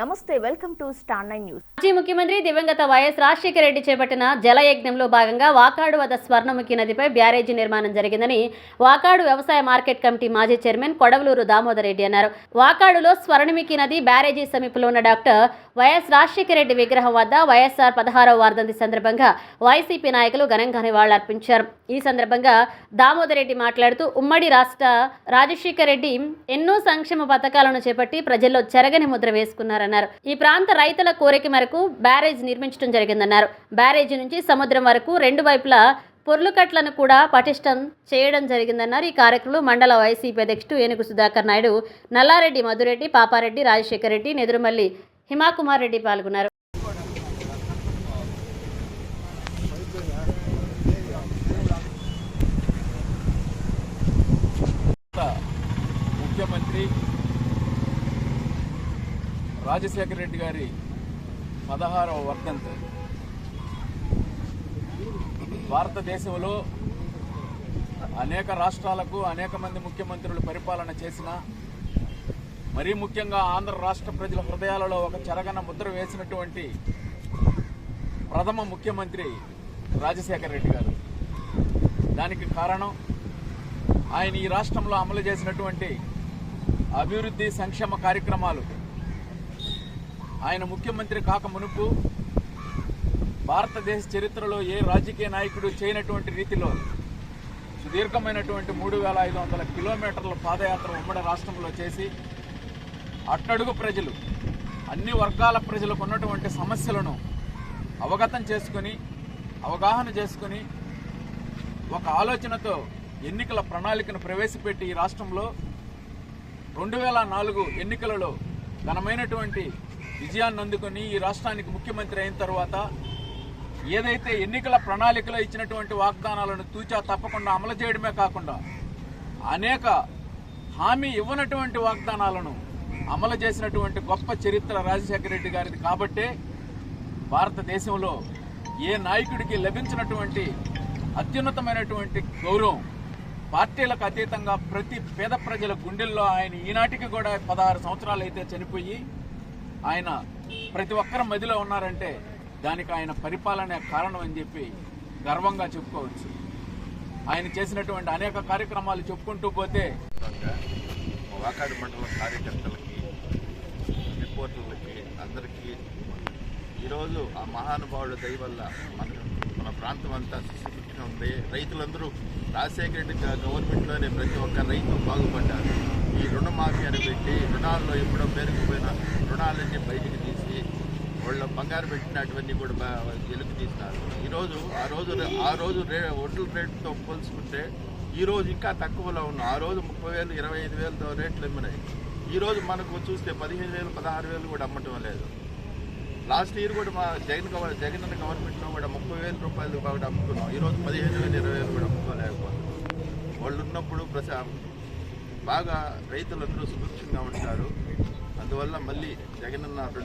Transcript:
నమస్తే welcome to star nine news. మాజీ ముఖ్యమంత్రి దివంగత వైఎస్ రాజశేఖర రెడ్డి చేపట్టిన జలయజ్ఞంలో భాగంగా వాకాడు వద్ద స్వర్ణముఖి నదిపై బ్యారేజీ నిర్మాణం జరిగిందని వాకాడు వ్యవసాయ మార్కెట్ కమిటీ మాజీ చైర్మన్ కొడవలూరు దామోదర్ రెడ్డి అన్నారు. వాకాడులో స్వర్ణముఖి నది బ్యారేజీ సమీపంలో ఉన్న డాక్టర్ వైఎస్ రాజశేఖర రెడ్డి విగ్రహం వద్ద వైఎస్ఆర్ పదహారవ వర్ధంతి సందర్భంగా వైసీపీ నాయకులు ఘనంగా నివాళులర్పించారు. ఈ సందర్భంగా దామోదర్ రెడ్డి మాట్లాడుతూ ఉమ్మడి రాష్ట్ర రాజశేఖర రెడ్డి ఎన్నో సంక్షేమ పథకాలను చేపట్టి ప్రజల్లో చెరగని ముద్ర వేసుకున్నారన్నారు. ఈ ప్రాంత రైతుల కోరిక మేరకు బ్యారేజ్ నిర్మించడం జరిగిందన్నారు. బ్యారేజీ నుంచి సముద్రం వరకు రెండు వైపులా పొర్లుకట్లను కూడా పటిష్టం చేయడం జరిగిందన్నారు. ఈ కార్యక్రమంలో మండల వైసీపీ అధ్యక్షుడు ఏనుగు సుధాకర్ నాయుడు నల్లారెడ్డి మధురెడ్డి పాపారెడ్డి రాజశేఖర రెడ్డి నెదురుమల్లి హిమాకుమార్ రెడ్డి పాల్గొన్నారు. ముఖ్యమంత్రి రాజశేఖర రెడ్డి గారి పదహారవ వర్ధంతి. భారతదేశంలో అనేక రాష్ట్రాలకు అనేక మంది ముఖ్యమంత్రులు పరిపాలన చేసిన మరీ ముఖ్యంగా ఆంధ్ర రాష్ట్ర ప్రజల హృదయాలలో ఒక చెరగన ముద్ర వేసినటువంటి ప్రథమ ముఖ్యమంత్రి రాజశేఖర రెడ్డి గారు. దానికి కారణం ఆయన ఈ రాష్ట్రంలో అమలు చేసినటువంటి అభివృద్ధి సంక్షేమ కార్యక్రమాలు. ఆయన ముఖ్యమంత్రి కాక మునుపు భారతదేశ చరిత్రలో ఏ రాజకీయ నాయకుడు చేయనటువంటి రీతిలో సుదీర్ఘమైనటువంటి మూడు వేల ఐదు వందల కిలోమీటర్ల పాదయాత్ర ఉమ్మడి రాష్ట్రంలో చేసి అట్టడుగు ప్రజలు అన్ని వర్గాల ప్రజలకు ఉన్నటువంటి సమస్యలను అవగతం చేసుకొని అవగాహన చేసుకొని ఒక ఆలోచనతో ఎన్నికల ప్రణాళికను ప్రవేశపెట్టి ఈ రాష్ట్రంలో రెండు వేల నాలుగు ఎన్నికలలో ఘనమైనటువంటి విజయాన్ని అందుకుని ఈ రాష్ట్రానికి ముఖ్యమంత్రి అయిన తర్వాత ఏదైతే ఎన్నికల ప్రణాళికలో ఇచ్చినటువంటి వాగ్దానాలను తూచా తప్పకుండా అమలు చేయడమే కాకుండా అనేక హామీ ఇవ్వనటువంటి వాగ్దానాలను అమలు చేసినటువంటి గొప్ప చరిత్ర రాజశేఖర రెడ్డి గారిది కాబట్టే భారతదేశంలో ఏ నాయకుడికి లభించినటువంటి అత్యున్నతమైనటువంటి గౌరవం పార్టీలకు అతీతంగా ప్రతి పేద ప్రజల గుండెల్లో ఆయన ఈనాటికి కూడా పదహారు సంవత్సరాలు అయితే చనిపోయి ఆయన ప్రతి ఒక్కరి మదిలో ఉన్నారంటే దానికి ఆయన పరిపాలనే కారణం అని చెప్పి గర్వంగా చెప్పుకోవచ్చు. ఆయన చేసినటువంటి అనేక కార్యక్రమాలు చెప్పుకుంటూ పోతే మండల మా వాకాడు మండలం రిపోర్టర్లకి అందరికీ ఈరోజు ఆ మహానుభావుల దయ వల్ల మన మన ప్రాంతం అంతా సుశిక్షణ ఉంది. రైతులందరూ రాజశేఖర రెడ్డి గవర్నమెంట్లోనే ప్రతి ఒక్క రైతు బాగుపడ్డారు. ఈ రుణమాఫీ అని పెట్టి రుణాల్లో ఎప్పుడో పేరుకుపోయిన రుణాలన్నీ బయటికి తీసి వాళ్ళు బంగారు పెట్టినటువన్నీ కూడా వెలుగు తీసినారు. ఈరోజు ఆ రోజు ఆ రోజు రే ఒడ్ల రేటుతో పోల్చుకుంటే ఈరోజు ఇంకా తక్కువలో ఉన్నాం. ఆ రోజు ముప్పై వేలు ఇరవై ఐదు వేలతో రేట్లు ఇమ్మినాయి ఈరోజు మనకు చూస్తే పదిహేను వేలు పదహారు వేలు కూడా అమ్మటం లేదు. లాస్ట్ ఇయర్ కూడా మా జగన్ గవర్ జగన్ అన్న గవర్నమెంట్లో కూడా ముప్పై వేల రూపాయలు కూడా అమ్ముకున్నాం. ఈ రోజు పదిహేను వేలు ఇరవై వేలు కూడా అమ్ముకోలేకపోతున్నాం. వాళ్ళు ఉన్నప్పుడు ప్రశా బాగా రైతులందరూ సుభిక్షంగా ఉంటారు. అందువల్ల మళ్ళీ జగన్ అన్న రెండు